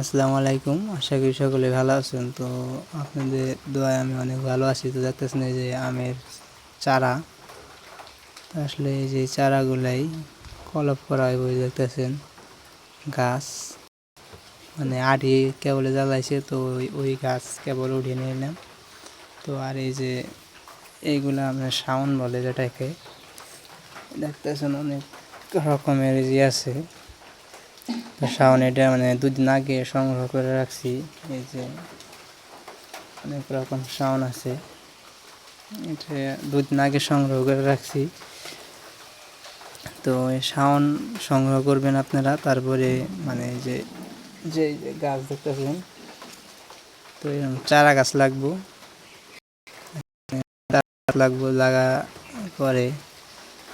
আসসালামু আলাইকুম। আশা করি সকলে ভালো আছেন। তো আপনাদের দোয়ায় আমি অনেক ভালো আছি। তো দেখতেছেন এই যে আমের চারা। তো আসলে এই যে চারাগুলাই কলপ করা হয় বই দেখতেছেন। গাছ। মানে আড়ি কেবলে জ্বালাইছে, তো ওই ওই গাছ কেবল উঠিয়ে নিয়ে এলাম। তো আর এই যে এইগুলা আপনার শাউন বলে যেটাকে, দেখতেছেন অনেক রকমের যে আছে। শাওন, এটা মানে দুদিন আগে সংগ্রহ করে রাখছি। এই যে অনেক রকম শাওন আছে। এটা দুদিন আগে সংগ্রহ করে রাখছি। তো এই শাওন সংগ্রহ করবেন আপনারা, তারপরে মানে যে যে গাছ দেখতেছেন, তো এরকম চারা গাছ লাগবো। লাগবো লাগা পরে।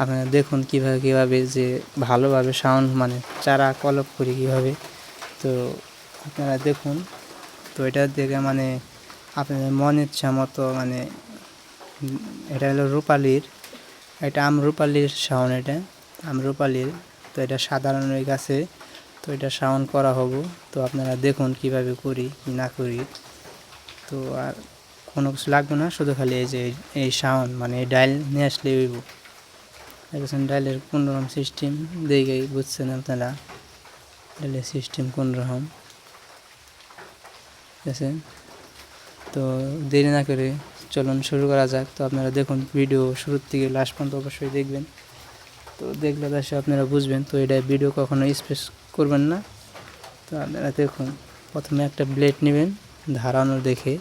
আপনারা দেখুন কীভাবে কীভাবে যে ভালোভাবে সাউন্ড মানে চারা কলপ করি কীভাবে। তো আপনারা দেখুন, তো এটা দেখে মানে আপনাদের মন ইচ্ছা মতো মানে এটা হলো রূপালির, এটা আম রূপালির সাউন্ড এটা, আম রূপালির। তো এটা সাধারণ ওই গাছে, তো এটা সাউন্ড করা হব। তো আপনারা দেখুন কীভাবে করি কি না করি। তো আর কোনো কিছু লাগবে না, শুধু খালি এই যে এই সাউন্ড মানে এই ডাইল নিয়ে আসলে হইব। দেখেছেন, ডাইলের কোন রকম সিস্টেম দেখেই বুঝছেন আপনারা। ডাইলের সিস্টেম কোন রকম ঠিক আছে? তো দেরি না করে চলুন, শুরু করা যাক। তো আপনারা দেখুন, ভিডিও শুরুর থেকে লাস্ট পর্যন্ত অবশ্যই দেখবেন। তো দেখলে অবশ্যই আপনারা বুঝবেন, তো এটা ভিডিও কখনো স্পেস করবেন না। তো আপনারা দেখুন, প্রথমে একটা ব্লেড নেবেন, ধারানো দেখে।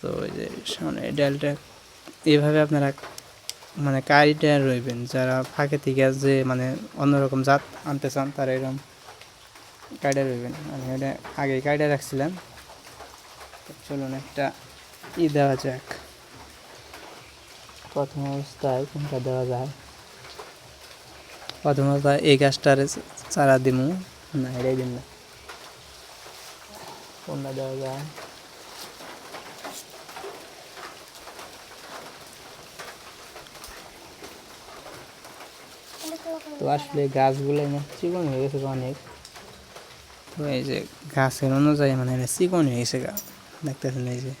তো ওই যে সামনে ডালটা এভাবে আপনারা মানে কারিটা রইবেন, যারা ফাঁকে থেকে যে মানে অন্যরকম জাত আনতে চান, তারা এরকম কাইডা রইবেন। আমি এটা আগে কাইডা রাখছিলাম। চলুন একটা ই দেওয়া যাক। প্রথম অবস্থায় কোনটা দেওয়া যায়? প্রথম অবস্থায় এই গাছটার চারা দিমু। না, এটাই দিন না। কোনটা দেওয়া যায়? তো আসলে গাছগুলো না চিকন হয়ে গেছে অনেক। তো এই যে গাছের অনুযায়ী মানে চিকন হয়ে গেছে গা। দেখতেছেন এই যে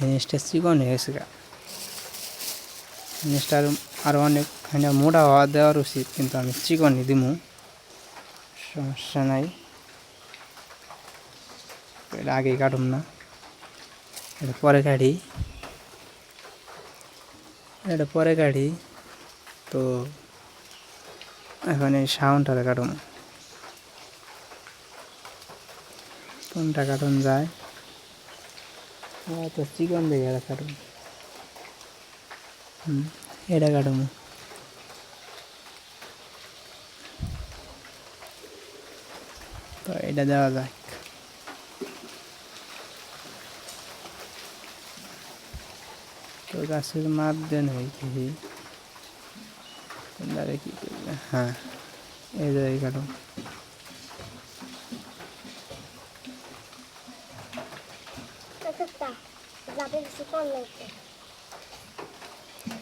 জিনিসটা চিকন হয়ে গেছে গা। জিনিসটা আরও আরও অনেক খানিকটা মোটা হওয়া দেওয়ার উচিত, কিন্তু আমি চিকনই দিমু। সমস্যা নাই। এটা আগে কাটুম না। এটা পরে কাটি। এটা পরে কাটি। তো এখন এই সাউন্ডটা কাটুন কোনটা কাটুন যায়? তো চিকন দিয়ে কাটুন হুম এটা কাটুন তো এটা দেওয়া যায় তো গাছের মাপ দেন হয়েছে কি হ্যাঁ। এই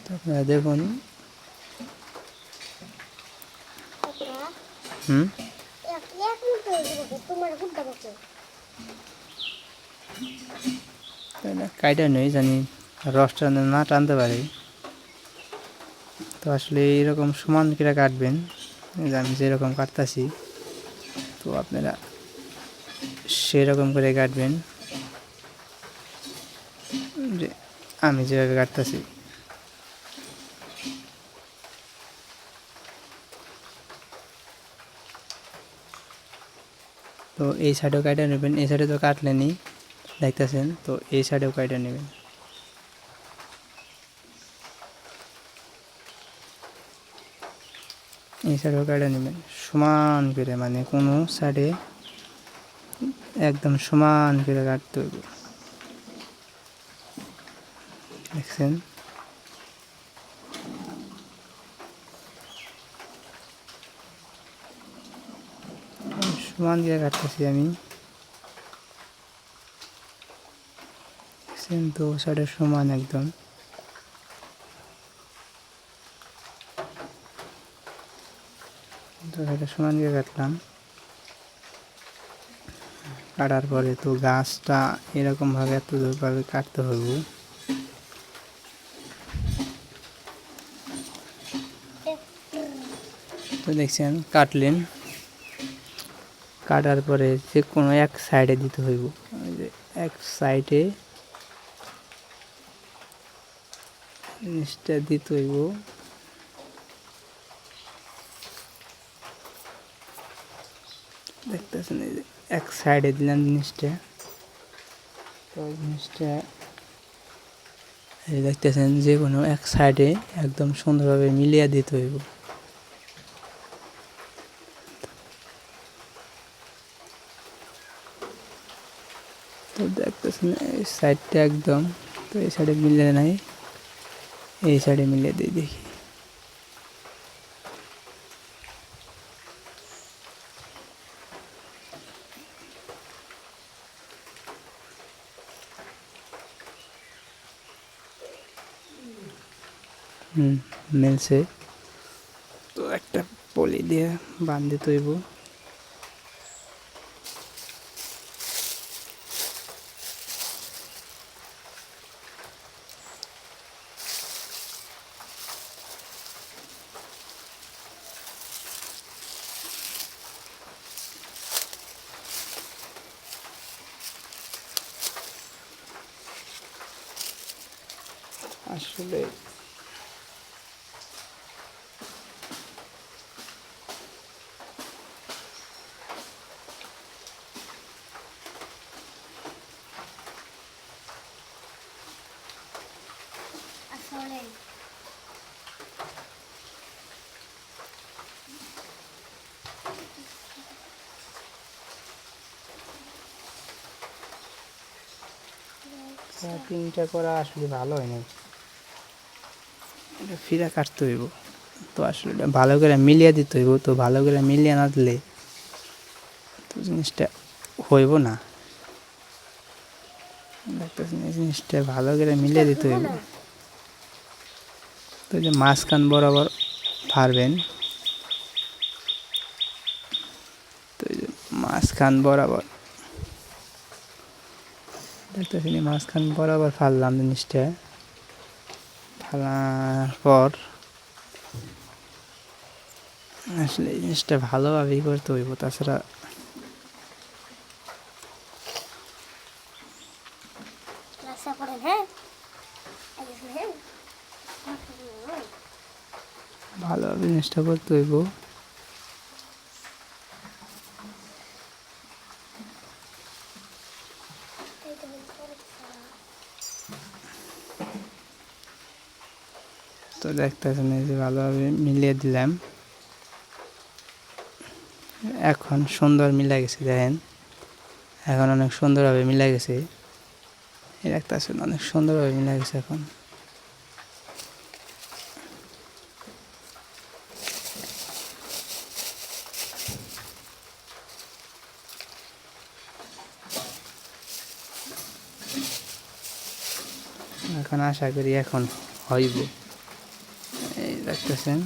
তো আপনারা দেখুন। হুম? কাইটা নেই জানি। রসটা না টানতে পারে। তো আসলে এরকম সমান করে কাটবেন। যে আমি যেরকম কাটতাছি, তো আপনারা সেরকম করে কাটবেন। যে আমি যেভাবে কাটতাছি। তো এই সাইডেও কাইটা নেবেন, এই সাইডে তো কাটলেনি দেখতেছেন, তো এই সাইডেও কাইটা নেবেন। এই সাইডেও কাইটা নেবেন। সমান করে মানে কোনো সাইডে একদম সমান করে কাটতে হবে। দেখছেন? সমান করে কাটতেছি আমি। দেখছেন? তো সাইডে সমান একদম। তো সমান করে কাটলাম। কাটার পরে তো গাছটা এরকমভাবে এত দূরভাবে কাটতে হবে। তো দেখছেন, কাটলেন। কাটার পরে যে কোনো এক সাইডে দিতে হইব। এক সাইডে জিনিসটা দিতে হইব। দেখতেছেন এক সাইডে দিলাম জিনিসটা। তো জিনিসটা এই দেখতেছেন যে কোনো এক সাইডে একদম সুন্দরভাবে মিলিয়ে দিতে হইব। তো দেখতেছেন এই সাইডটা একদম, তো এই সাইডে মিলিয়ে নাই, এই সাইডে মিলিয়ে দিই দেখি। মিলছে। তো একটা পলি দিয়ে বান্ধে তৈব। আসলে আসলে কাটিংটা করা আসলে ভালো হয় এটা ফিরা কাটতে হইব। তো আসলে এটা ভালো করে মিলিয়ে দিতে হইব। তো ভালো করে মিলিয়ে না দিলে তো জিনিসটা হইব না। জিনিসটা ভালো করে মিলিয়ে দিতে হইব। তো যে মাঝখান বরাবর ফারবেন তো যে মাঝখান বরাবর। দেখতেছেন এই মাঝখান বরাবর ফাললাম জিনিসটা। ফালার পর আসলে এই জিনিসটা ভালোভাবেই করতে হইব, তাছাড়া রাস্তা করেন হ্যাঁ এই যে, হ্যাঁ জিনিসটা করতে হইব। তো দেখতেছেন, এই যে ভালোভাবে মিলিয়ে দিলাম। এখন সুন্দর মিলে গেছে, দেখেন। এখন অনেক সুন্দরভাবে মিলে গেছে। এই দেখতেছেন, অনেক সুন্দরভাবে মিলে গেছে এখন। এখন আশা করি এখন হইব। এই দেখতেছেন।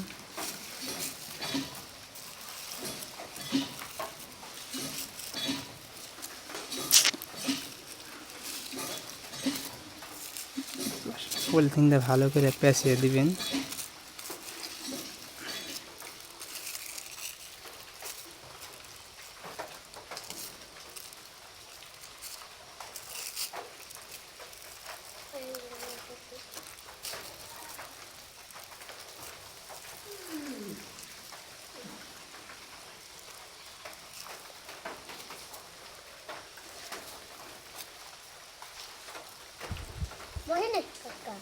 পলিথিনটা ভালো করে পেঁচিয়ে দিবেন। বসে নে কাকা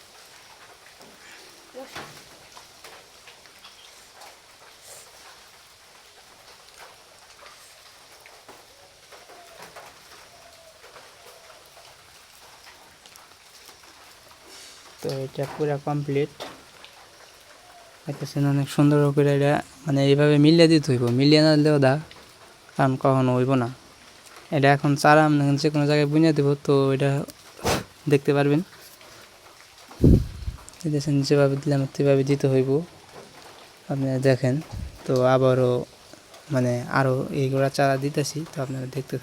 তো এটা পুরো কমপ্লিট দেখতেছেন অনেক সুন্দর করে এটা মানে এইভাবে মিলিয়ে দিতে হইব। মিলিয়ে না দিলেও দা, কারণ কখনো হইব না। এটা এখন চারা আমরা যে কোনো জায়গায় বুনিয়ে দেবো, তো এটা দেখতে পারবেন। দেখতেছেন যেভাবে দিলাম, সেভাবে দিতে হইব। আপনারা দেখেন, তো আবারও মানে আরও এইগুলা চারা দিতেছি, তো আপনারা দেখতে